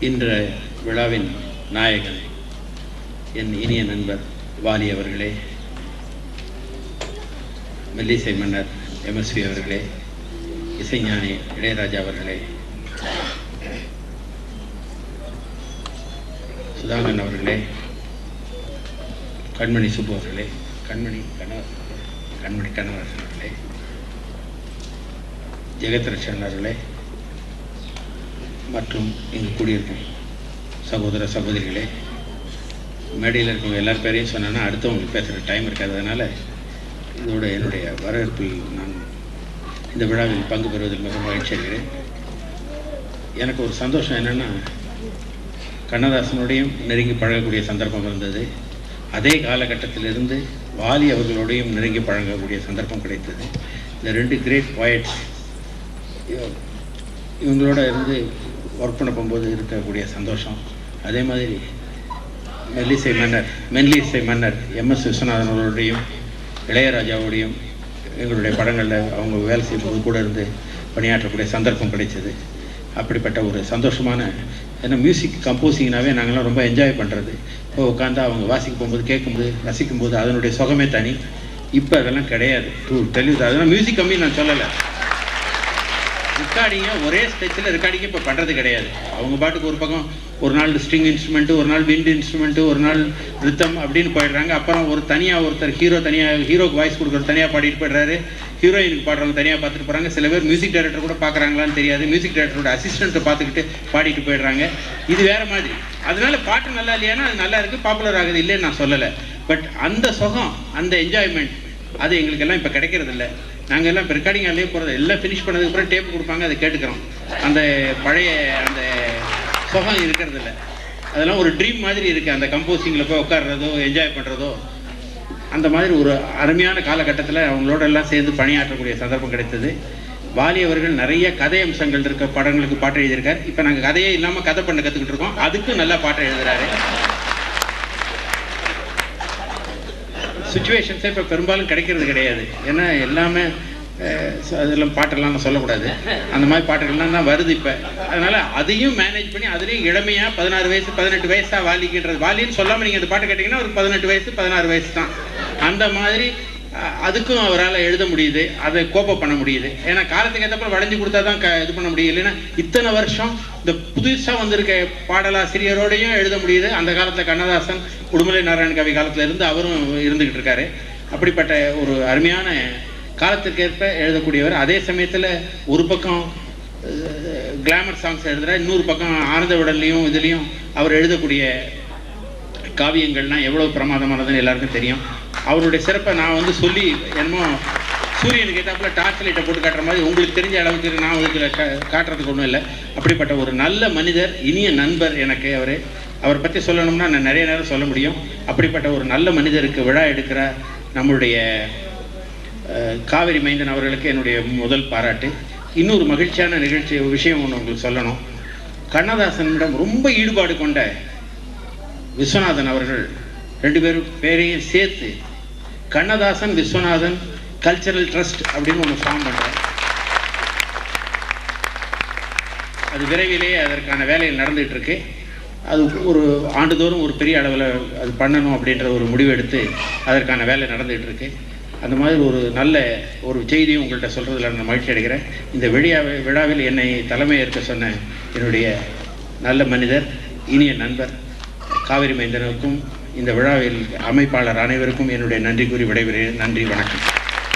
இன்ற விழாவின் நாயகன் என் இனிய நண்பர் வாலி அவர்களே மெல்லிசை மன்னர் எம்எஸ்வி அவர்களே இசைஞானி இளையராஜா அவர்களே சுதாகரன் அவர்களே கண்மணி சுப்பு அவர்களே கண்மணி கணவர் கண்மணி கணவர் அவர்களே ஜெகத்ரட்சன் அவர்களே மற்றும் இங்கு கூடியிருக்கும் சகோதர சகோதரிகளே மேடையில் இருக்கவங்க எல்லார் பேரையும் சொன்னேன்னா அடுத்தவங்களுக்கு பேசுகிற டைம் இருக்காததுனால இதோட என்னுடைய வரவேற்பில் நான் இந்த விழாவில் பங்கு பெறுவதில் மிக மகிழ்ச்சி அடைகிறேன். எனக்கு ஒரு சந்தோஷம் என்னென்னா கண்ணதாசனோடையும் நெருங்கி பழகக்கூடிய சந்தர்ப்பம் இருந்தது. அதே காலகட்டத்திலிருந்து வாலி அவர்களோடையும் நெருங்கி பழகக்கூடிய சந்தர்ப்பம் கிடைத்தது. இந்த ரெண்டு கிரேட் பாய்ட்ஸ் இவங்களோட இருந்து ஒர்க் பண்ண போகும்போது இருக்கக்கூடிய சந்தோஷம். அதே மாதிரி மெல்லிசை மன்னர் மெல்லிசை மன்னர் எம்எஸ் விஸ்வநாதன் அவர்களுடையும் இளையராஜாவோடையும் எங்களுடைய படங்களில் அவங்க வேலை செய்யும்போது கூட இருந்து பணியாற்றக்கூடிய சந்தர்ப்பம் கிடைச்சது. அப்படிப்பட்ட ஒரு சந்தோஷமான ஏன்னா மியூசிக் கம்போசிங்னாவே நாங்கள்லாம் ரொம்ப என்ஜாய் பண்ணுறது இப்போ உட்காந்து அவங்க வாசிக்க போகும்போது கேட்கும்போது ரசிக்கும்போது அதனுடைய சுகமே தனி. இப்போ அதெல்லாம் கிடையாது. டூ தெளிவு அதெல்லாம் மியூசிக் கம்மி நான் சொல்லலை. ரெக்கார்டிங்கை ஒரே ஸ்டெச்சில் ரெக்கார்டிங் இப்போ பண்ணுறது கிடையாது. அவங்க பாட்டுக்கு ஒரு பக்கம் ஒரு நாள் ஸ்ட்ரிங் இன்ஸ்ட்ருமெண்ட்டு ஒரு நாள் விண்ட் இன்ஸ்ட்ருமெண்ட்டு ஒரு நாள் ரித்தம் அப்படின்னு போயிடுறாங்க. அப்புறம் ஒரு தனியாக ஒருத்தர் ஹீரோ தனியாக ஹீரோக்கு வாய்ஸ் கொடுக்குறது தனியாக பாடிட்டு போயிடுறாரு. ஹீரோயினுக்கு பாடுறவங்க தனியாக பார்த்துட்டு போகிறாங்க சில பேர் மியூசிக் டைரக்டர் கூட பார்க்குறாங்களான்னு தெரியாது. மியூசிக் டைரக்டரோட அசிஸ்டண்ட்டை பார்த்துக்கிட்டு பாடிட்டு போயிடுறாங்க. இது வேற மாதிரி. அதனால பாட்டு நல்லா இல்லையானா அது நல்லா இருக்குது பாப்புலர் ஆகுது இல்லைன்னு நான் சொல்லலை. பட் அந்த சுகம் அந்த என்ஜாய்மெண்ட் அது எங்களுக்கெல்லாம் இப்போ கிடைக்கிறது இல்லை நாங்கள் எல்லாம் இப்போ ரெக்கார்டிங் ஆலே போகிறது எல்லாம் ஃபினிஷ் பண்ணதுக்கு அப்புறம் டேப் கொடுப்பாங்க அதை கேட்டுக்கிறோம். அந்த பழைய அந்த சுகம் இருக்கிறது இல்லை அதெல்லாம் ஒரு ட்ரீம் மாதிரி இருக்குது அந்த கம்போசிங்கில் போய் உட்கார்றதோ என்ஜாய் பண்ணுறதோ அந்த மாதிரி ஒரு அருமையான காலகட்டத்தில் அவங்களோட எல்லாம் சேர்ந்து பணியாற்றக்கூடிய சந்தர்ப்பம் கிடைத்தது. வாலி அவர்கள் நிறைய கதை அம்சங்கள் இருக்க படங்களுக்கு பாட்டு எழுதியிருக்கார். இப்போ நாங்கள் கதையே இல்லாமல் கதை பண்ண கற்றுக்கிட்டு இருக்கோம். அதுக்கும் நல்லா பாட்டு எழுதுகிறாரு சுச்சுவேஷன்ஸே இப்போ பெரும்பாலும் கிடைக்கிறது கிடையாது. ஏன்னா எல்லாமே அதெல்லாம் பாட்டெல்லாம் நான் சொல்லக்கூடாது. அந்த மாதிரி பாட்டுகள்லாம் தான் வருது இப்போ. அதனால் அதையும் மேனேஜ் பண்ணி அதுலேயும் இளமையாக பதினாறு வயசு பதினெட்டு வயசாக வாலிக்கின்றது. வாலின்னு சொல்லாமல் நீங்கள் அந்த பாட்டு கேட்டிங்கன்னா ஒரு பதினெட்டு வயசு பதினாறு வயசு தான். அந்த மாதிரி அதுக்கும் அவரால் எழுத முடியுது அதை கோப்ப பண்ண முடியுது. ஏன்னா காலத்துக்கு ஏற்றப்ப வளைஞ்சு கொடுத்தா தான் க இது பண்ண முடியும். இல்லைன்னா இத்தனை வருஷம் இந்த புதுசாக வந்திருக்க பாடலாசிரியரோடையும் எழுத முடியுது. அந்த காலத்தில் கண்ணதாசன் உடுமலை நாராயண கவி காலத்தில் இருந்து அவரும் இருந்துக்கிட்டு இருக்காரு. அப்படிப்பட்ட ஒரு அருமையான காலத்திற்கேற்ப எழுதக்கூடியவர். அதே சமயத்தில் ஒரு பக்கம் கிளாமர் சாங்ஸ் எழுதுகிற இன்னொரு பக்கம் ஆனந்த விடல்லையும் இதுலேயும் அவர் எழுதக்கூடிய காவியங்கள்லாம் எவ்வளோ பிரமாதமானதுன்னு எல்லாருக்கும் தெரியும். அவருடைய சிறப்பை நான் வந்து சொல்லி என்னமோ சூரியனுக்கு ஏற்றாப்புல டார்ச் லைட்டை போட்டு காட்டுற மாதிரி உங்களுக்கு தெரிஞ்ச அளவுக்கு நான் இதில் கா காட்டுறதுக்கு ஒன்றும் இல்லை. அப்படிப்பட்ட ஒரு நல்ல மனிதர் இனிய நண்பர் எனக்கு அவர். அவரை பற்றி சொல்லணும்னா நான் நிறைய நேரம் சொல்ல முடியும். அப்படிப்பட்ட ஒரு நல்ல மனிதருக்கு விழா எடுக்கிற நம்மளுடைய காவிரி மைந்தன் அவர்களுக்கு என்னுடைய முதல் பாராட்டு. இன்னொரு மகிழ்ச்சியான நிகழ்ச்சி விஷயம் ஒன்று உங்களுக்கு சொல்லணும். கண்ணதாசனிடம் ரொம்ப ஈடுபாடு கொண்ட விஸ்வநாதன் அவர்கள் ரெண்டு பேரும் பேரையும் சேர்த்து கண்ணதாசன் விஸ்வநாதன் கல்ச்சரல் ட்ரஸ்ட் அப்படின்னு ஒன்று ஃபார்ம் பண்ணுறேன் அது விரைவிலேயே அதற்கான வேலைகள் நடந்துகிட்டு இருக்கு. அது ஒரு ஆண்டுதோறும் ஒரு பெரிய அளவில் அது பண்ணணும் அப்படின்ற ஒரு முடிவு எடுத்து அதற்கான வேலை நடந்துகிட்டு இருக்கு. அந்த மாதிரி ஒரு நல்ல ஒரு செய்தியும் உங்கள்கிட்ட சொல்கிறதுல நான் மகிழ்ச்சி அடைகிறேன். இந்த விழியாவை விழாவில் என்னை தலைமை ஏற்க சொன்ன என்னுடைய நல்ல மனிதர் இனிய நண்பர் காவிரி மைந்தனுக்கும் இந்த விழாவில் அமைப்பாளர் அனைவருக்கும் என்னுடைய நன்றி கூறி விடைபெறுகிறேன். நன்றி வணக்கம்.